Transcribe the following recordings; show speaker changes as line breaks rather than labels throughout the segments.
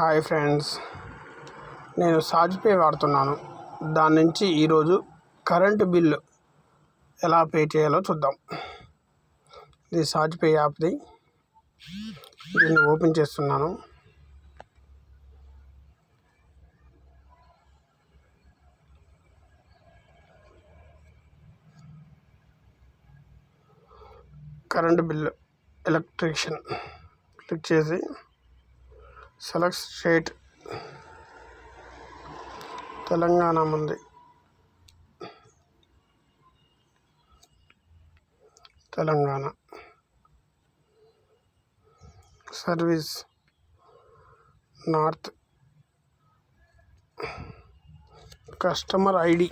Hi friends. నేను సాజ్పే వాడుతున్నాను. దాని నుంచి ఈరోజు కరెంటు బిల్లు ఎలా పే చేయాలో చూద్దాం. ఇది సాజ్పే యాప్ది. దీన్ని ఓపెన్ చేస్తున్నాను. కరెంటు బిల్లు ఎలక్ట్రీషియన్ క్లిక్ చేసి సెలెక్ట్ స్టేట్ తెలంగాణ ఉంది Telangana. Service north. Customer ID.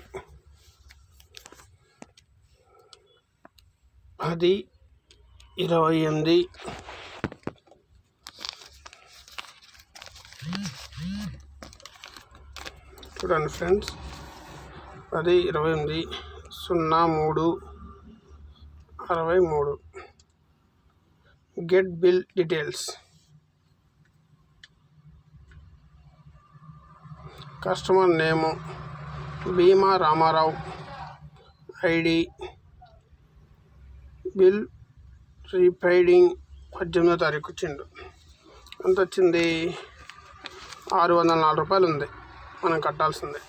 పది ఇరవై ఎనిమిది. చూడండి ఫ్రెండ్స్. పది ఇరవై ఎనిమిది సున్నా మూడు అరవై మూడు. Get bill details customer name Bhima Ramarao ID bill రీపైడింగ్ పద్దెనిమిదో తారీఖు వచ్చిండు. ఎంత వచ్చింది? ఆరు వందల నాలుగు రూపాయలు ఉంది. మనం కట్టాల్సిందే.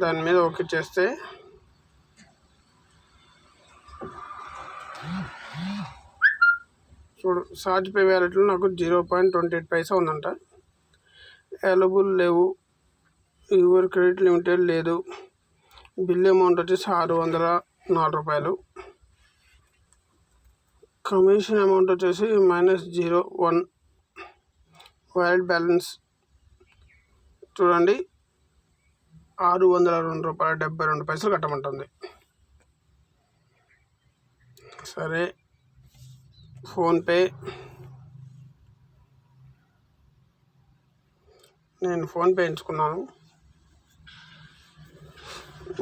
దాని మీద ఓకే చేస్తే చూడు సార్జ్ పే వ్యాలెట్లో నాకు జీరో పాయింట్ ట్వంటీ ఎయిట్ పైసా ఉందంట. అవైలబుల్ లేవు. యువర్ క్రెడిట్ లిమిటెడ్ లేదు. బిల్ అమౌంట్ వచ్చేసి ఆరు వందల నాలుగు రూపాయలు. కమిషన్ అమౌంట్ వచ్చేసి minus zero one wild balance చూడండి. ఆరు వందల రెండు రూపాయల డెబ్బై రెండు పైసలు కట్టమంటుంది. సరే. ఫోన్పే నేను ఫోన్పే ఎంచుకున్నాను.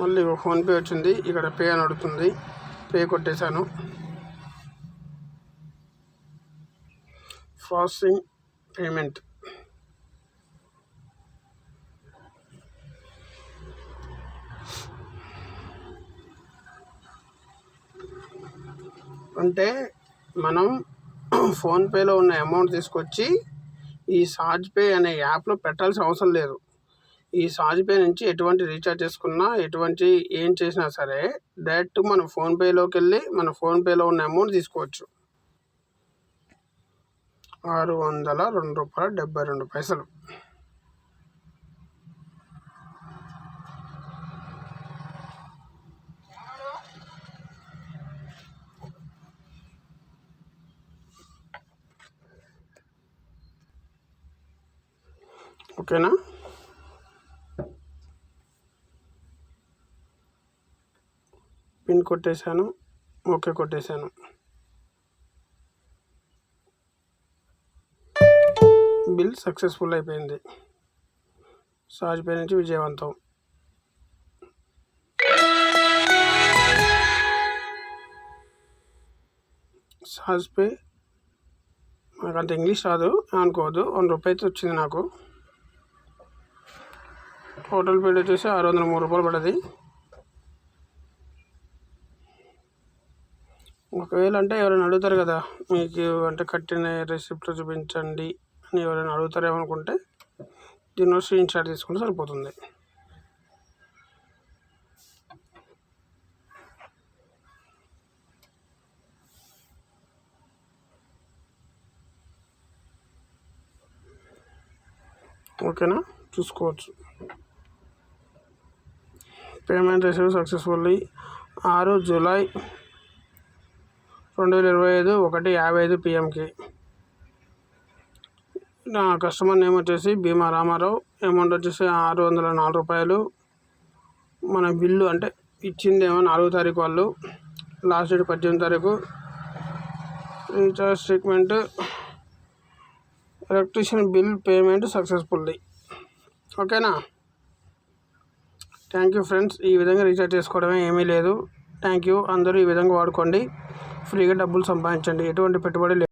మళ్ళీ ఫోన్పే వచ్చింది. ఇక్కడ పే అని అడుగుతుంది. పే కొట్టేశాను. Processing payment. అంటే మనం ఫోన్పేలో ఉన్న అమౌంట్ తీసుకొచ్చి ఈ సాజ్ పే అనే యాప్లో పెట్టాల్సిన అవసరం లేదు. ఈ సాజ్ పే నుంచి ఎటువంటి రీఛార్జ్ చేసుకున్నా ఎటువంటి ఏం చేసినా సరే డైరెక్ట్ మన ఫోన్పేలోకి వెళ్ళి మన ఫోన్పేలో ఉన్న అమౌంట్ తీసుకోవచ్చు. ఆరు వందల రెండు రూపాయల డెబ్బై రెండు పైసలు. ఓకేనా? పిన్ కొట్టేశాను ఓకే కొట్టేశాను. బిల్ సక్సెస్ఫుల్ అయిపోయింది. సాజ్పే నుంచి విజయవంతం. సాజ్పే నాకు అంత ఇంగ్లీష్ రాదు అనుకోవద్దు. వన్ రూపాయి అయితే వచ్చింది నాకు. టోటల్ బిల్ వచ్చేసి ఆరు వందల మూడు రూపాయలు పడది ఒకవేళ అంటే ఎవరైనా అడుగుతారు కదా మీకు అంటే కట్టిన రెసిప్ట్ చూపించండి అని ఎవరైనా అడుగుతారేమో అనుకుంటే దీనిలో స్క్రీన్ షాట్ తీసుకుంటే సరిపోతుంది. ఓకేనా? చూసుకోవచ్చు. Payment receive successfully. ఆరు జూలై రెండు వేల ఇరవై ఐదు ఒకటి యాభై ఐదు పిఎంకి. నా కస్టమర్ నేమ్ వచ్చేసి భీమా రామారావు. అమౌంట్ వచ్చేసి ఆరు వందల నాలుగు రూపాయలు. మన బిల్లు అంటే ఇచ్చిందేమో నాలుగో తారీఖు వాళ్ళు. లాస్ట్ డేట్ పద్దెనిమిది తారీఖు. Recharge treatment electrician bill payment successfully. ఓకేనా? థ్యాంక్ యూ ఫ్రెండ్స్ ఈ విధంగా రీఛార్జ్ చేసుకోవడమే ఏమీ లేదు. థ్యాంక్ యూ అందరూ ఈ విధంగా వాడుకోండి. ఫ్రీగా డబ్బులు సంపాదించండి. ఎటువంటి పెట్టుబడి లేదు.